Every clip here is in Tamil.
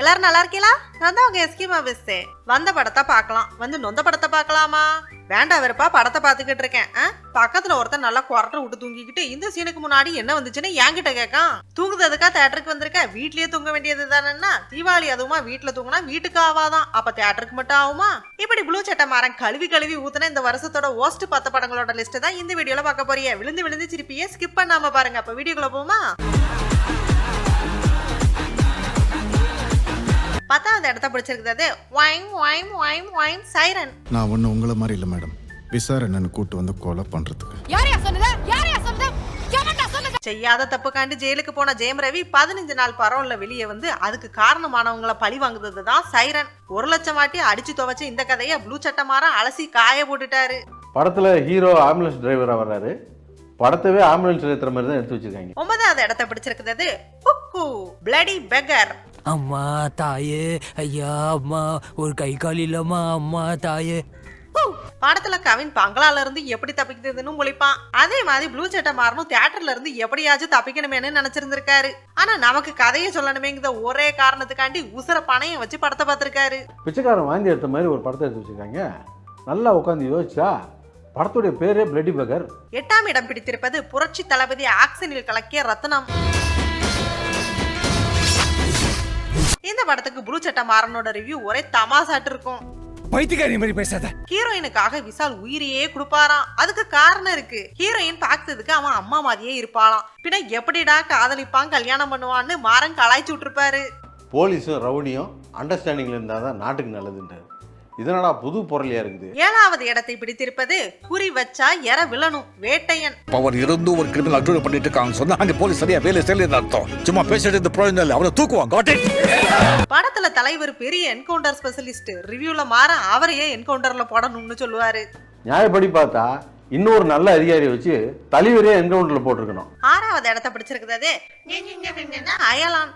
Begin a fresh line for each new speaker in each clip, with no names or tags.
எல்லாரும் நல்லா இருக்கீங்களா? நான் தான் உங்க எஸ்கிமா பேசுறேன் வந்த படத்தை பார்க்கலாம். வந்து நொந்த படத்தை பார்க்கலாமா? வேண்டாம் வெறுப்பா படத்தை பார்த்துக்கிட்டு இருக்கேன். பக்கத்துல ஒருத்தன் நல்லா குரட்டை விட்டு தூங்கிக்கிட்டு இந்த சீனுக்கு முன்னாடி என்ன வந்துச்சுன்னு என்கிட்ட கேட்கான். தூங்குறதுக்கா தேட்டருக்கு வந்திருக்க? வீட்லயே தூங்க வேண்டியது தானேன்னா தீபாவளி அதுவுமா வீட்டுல தூங்கினா வீட்டுக்கு ஆவாதான். அப்ப தேட்டருக்கு மட்டும் ஆகுமா? இப்படி ப்ளூ சட்டை மாறன் கழுவி கழுவி ஊத்துன இந்த வருஷத்தோட ஓஸ்ட் பத்த படங்களோட லிஸ்ட் தான் இந்த வீடியோல பார்க்க போறியே விழுந்து விழுந்து சிரிப்பியே ஸ்கிப் பண்ணாம பாருங்க. அப்ப வீடியோக்குள்ள போமா இடத்த பிடிச்சிருக்கிறது. Wine wine wine wine siren
நான் ஒன்றும் உங்களை மாதிரி இல்லை மேடம் விசாரணைன்னு கூட்டு வந்து கொலை பண்ணுறதுக்கு
யாரையா சொன்னது? யாரையா சொன்னது?
செய்யாத தப்புக்காண்டி ஜெயிலுக்கு போன ஜெயம் ரவி பதினஞ்சு நாள் பரவல்ல வெளியே வந்து அதுக்கு காரணமானவங்கள பழி வாங்குறது தான் சைரன் ஒரு லட்சம் வாட்டி அடிச்சு துவைச்ச இந்த கதையை ப்ளூ சட்டமாரம் அலசி காய போட்டுட்டாரு.
படத்தில் ஹீரோ ஆம்புலன்ஸ் டிரைவராக வர்றாரு. படத்தவே ஆம்புலன்ஸ் ஏற்றுற மாதிரி தான் எடுத்து வச்சிருக்காங்க.
ஒன்பதாவது இடத்த பிடிச்சிருக்கிறது. குக்கு பிளடி பெகர்
அம்மா தாயே ஐயா அம்மா ஒரு கை கால் இல்லம்மா அம்மா தாயே.
படத்துல கவின் பங்களால இருந்து எப்படி தப்பிக்கிறதுன்னு முழிப்பான். அதே மாதிரி ப்ளூ சட்டை மாறணும் தியேட்டர்ல இருந்து எப்படியாச்சும் தப்பிக்கணுமேனு நினைச்சிருந்திருக்காரு. ஆனா நமக்கு கதையை சொல்லணுமேங்கிற ஒரே காரணத்துக்காண்டி உசுர பணையம் வச்சு படத்தை பார்த்திருக்காரு.
பிச்சைக்காரன் வாந்தி எடுத்த மாதிரி ஒரு படத்தை எடுத்து வச்சிருக்காங்க. நல்லா உட்காந்து யோசிச்சா படத்துடைய பேரே பிளட்டி பகர்
எட்டாம் இடம் பிடித்திருப்பது புரட்சி தளபதி ஆக்சனில் கலக்கிய ரத்னம். இந்த படத்துக்கு ப்ளூ சட்டை மாறனோட ரிவ்யூ ஒரே தமாசாட்டு இருக்கும்.
பைத்தியக்காரி மாதிரி பேசாத.
ஹீரோயினுக்காக விசால் உயிரையே கொடுப்பாராம். அதுக்கு காரணம் இருக்கு. ஹீரோயின் பார்த்ததுக்கு அவன் அம்மா மாதிரியே இருப்பாளாம். பின்ன எப்படிடா காதலிப்பான் கல்யாணம் பண்ணுவான்னு மாறன் கலாய்ச்சி விட்டுருப்பாரு.
போலீஸும் ரவுடியும் அண்டர்ஸ்டாண்டிங்கில் இருந்தால் தான் நாட்டுக்கு நல்லதுன்றாரு. இதனடா புது பொருளியாக இருக்குது?
ஏழாவது இடத்தை பிடித்திருப்பது குறி வச்சா எற விழணும் வேட்டையன்.
பவர் இருந்தும் ஒரு கிரிமினல் அக்ரூவ் பண்ணிட்டு இருக்காங்க சொன்னா அங்க போலீஸ் சரியா வேலை செய்யல அர்த்தம். சும்மா பேசிட்டு இருந்து பிரயோஜனம் இல்லை அவனை it?
படத்துல தலைவர் பெரிய என்கவுண்டர் ஸ்பெஷலிஸ்ட் ரிவ்யூல மாற அவரையே என்கவுண்டர்ல போடணும்னு சொல்லுவாரு.
நியாயப்படி பார்த்தா இன்னொரு நல்ல அதிகாரியை வச்சு தலைவரே என்கவுண்டரில் போட்டிருக்கணும்.
ஆறாவது இடத்தை பிடிச்சிருக்கிறது அயலான்.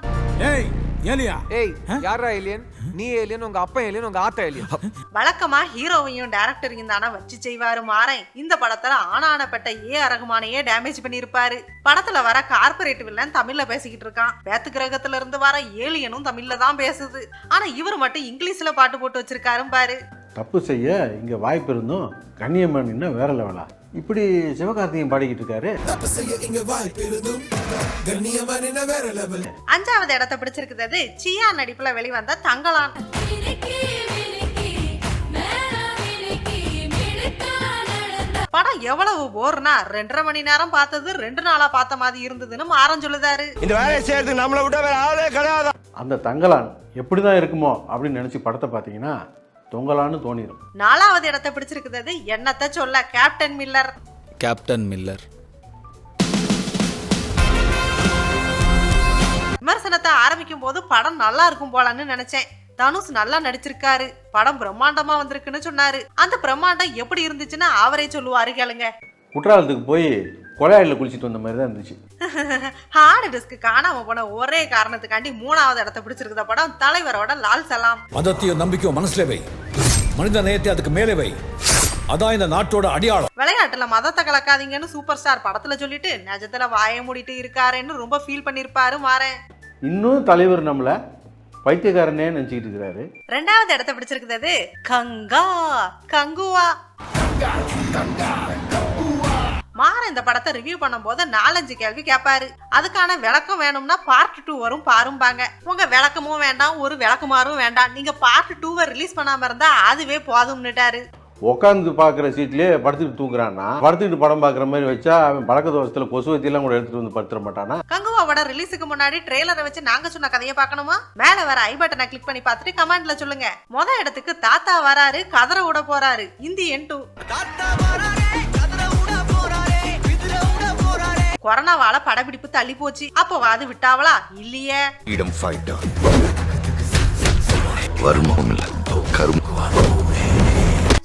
ஏய் ஏலியா?
ஏய் யாரா ஏலியன் நீ ஏலியன் உங்க அப்பா ஏலியன் உங்க ஆத்தா ஏலியன்
வழக்கமா ஹீரோவையும் டேரக்டரையும் தானே வச்சு செய்வாரு மாறன். இந்த படத்துல ஆனானப்பட்ட ஏ அரகுமானையே டேமேஜ் பண்ணிருப்பாரு படத்துல வர கார்பரேட் வில்லன் தமிழ்ல பேசிக்கிட்டு இருக்கான். வேத்து கிரகத்துல இருந்து வர ஏலியனும் தமிழ்ல தான் பேசுது. ஆனா இவர் மட்டும் இங்கிலீஷ்ல பாட்டு போட்டு வச்சிருக்காரு பாரு
தப்பு செய்ய இங்கே வாய்ப்பு இருந்தும் கண்ணியம்மன் இன்னும் வேற லெவலா இப்படி சிவகார்த்திகேயன் பாடிக்கிட்டு இருக்காரு.
அஞ்சாவது இடத்தை பிடிச்சிருக்கிறது சியா நடிப்புல வெளிவந்த தங்கலான் படம் எவ்வளவு போர்னா ரெண்டரை மணி நேரம் பார்த்தது ரெண்டு நாளா பார்த்த மாதிரி இருந்ததுன்னு மாறன் சொல்லுதாரு.
இந்த வேலையை செய்யறதுக்கு நம்மளை விட வேற ஆளே கிடையாது?
அந்த தங்கலான் எப்படி தான் இருக்குமோ அப்படின்னு நினச்சி படத்தை பார்த்தீங்கன்னா தொங்கலான்னு தோணிடும்
நாலாவது இடத்தை பிடிச்சிருக்கிறது என்னத்த சொல்ல கேப்டன் மில்லர்
கேப்டன் மில்லர்
விமர்சனத்தை ஆரம்பிக்கும் போது படம் நல்லா இருக்கும் போலன்னு நினைச்சேன். தனுஷ் நல்லா நடிச்சிருக்காரு. படம் பிரம்மாண்டமா வந்திருக்குன்னு சொன்னாரு. அந்த பிரம்மாண்டம் எப்படி இருந்துச்சுன்னு அவரே சொல்லுவாரு கேளுங்க.
குற்றாலத்துக்கு போய் கொலையாடில் குளிச்சுட்டு வந்த மாதிரி தான் இருந்துச்சு
ஹார்ட் டிஸ்க் காணாம போன ஒரே காரணத்துக்காண்டி மூணாவது இடத்தை பிடிச்சிருக்கிற படம். தலைவரோட லால் சலாம்.
மதத்தையும் நம்பிக்கையும் மனசுல வை. மனித நேயத்தை அதுக்கு மேலே வை. அதான் இந்த நாட்டோட அடையாளம்.
விளையாட்டுல மதத்தை கலக்காதீங்கன்னு சூப்பர் ஸ்டார் படத்துல சொல்லிட்டு நிஜத்துல வாய மூடிட்டு இருக்காருன்னு ரொம்ப ஃபீல் பண்ணிருப்பாரு மாறேன்
இன்னும் தலைவர் நம்மளை பைத்தியக்காரனே நினச்சிக்கிட்டு இருக்கிறாரு.
ரெண்டாவது இடத்தை பிடிச்சிருக்கிறது கங்கா. கங்குவா. மாற இந்த படத்தை ரிவ்யூ பண்ணும்போது நாலஞ்சு கேள்வி கேட்பாரு. அதுக்கான விளக்கம் வேணும்னா பார்ட் டூ வரும் பாரும்பாங்க. உங்க விளக்கமும் வேண்டாம் ஒரு விளக்குமாறும் வேண்டாம். நீங்க பார்ட் டூவை ரிலீஸ் பண்ணாம இருந்தா அதுவே போதும்னுட்டாரு.
உட்காந்து பார்க்குற சீட்லேயே படுத்துக்கிட்டு தூங்குறான்னா படுத்துக்கிட்டு படம் பார்க்குற மாதிரி வச்சா அவன் பழக்க தோசத்தில் கொசுவத்திலாம் கூட எடுத்துகிட்டு வந்து படுத்துட மாட்டானா?
கங்குவாவோட ரிலீஸுக்கு முன்னாடி ட்ரெய்லரை வச்சு நாங்க சொன்ன கதையை பார்க்கணுமா? மேல வர ஐ பட்டனை கிளிக் பண்ணி பார்த்துட்டு கமெண்ட்ல சொல்லுங்க. முத இடத்துக்கு தாத்தா வராரு கதற விட போறாரு. இந்தி என் டூ கொரோனாவால படப்பிடிப்பு தள்ளி போச்சு. அப்போ அது விட்டாவளா? இல்லையே.
இடம் ஃபைட்டர் வருமானம் இல்ல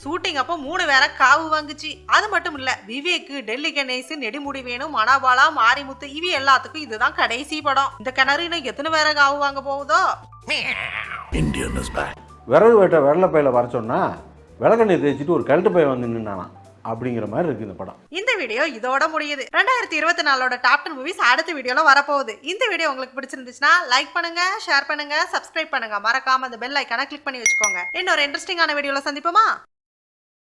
ஷூட்டிங் அப்போ மூணு வேற காவு வாங்குச்சு. அது மட்டும் இல்ல விவேக் டெல்லி கணேஷ் நெடுமுடி வேணும் மணாபாலா மாரிமுத்து இவி எல்லாத்துக்கும் இதுதான் கடைசி படம். இந்த கிணறு இன்னும் எத்தனை வேற காவு வாங்க போகுதோ?
விறகு வெட்ட விரல பையில வர சொன்னா விளக்கெண்ணெய் தேய்ச்சிட்டு ஒரு கழட்டு பையன் வந்து நின்னானாம். அப்படிங்கிற மாதிரி இருக்கு இந்த படம்.
இந்த வீடியோ இதோட முடியுது. ரெண்டாயிரத்தி இருபத்தி நாலோட டாப் டென் மூவிஸ் அடுத்த வீடியோல வரப்போகுது. இந்த வீடியோ உங்களுக்கு பிடிச்சிருந்துச்சுன்னா லைக் பண்ணுங்க ஷேர் பண்ணுங்க சப்ஸ்கிரைப் பண்ணுங்க. மறக்காம அந்த பெல் ஐக்கான கிளிக் பண்ணி வச்சுக்கோங்க. இன்னொரு இன்ட்ரெஸ்டிங்கான வீடியோல சந்திப்போமா?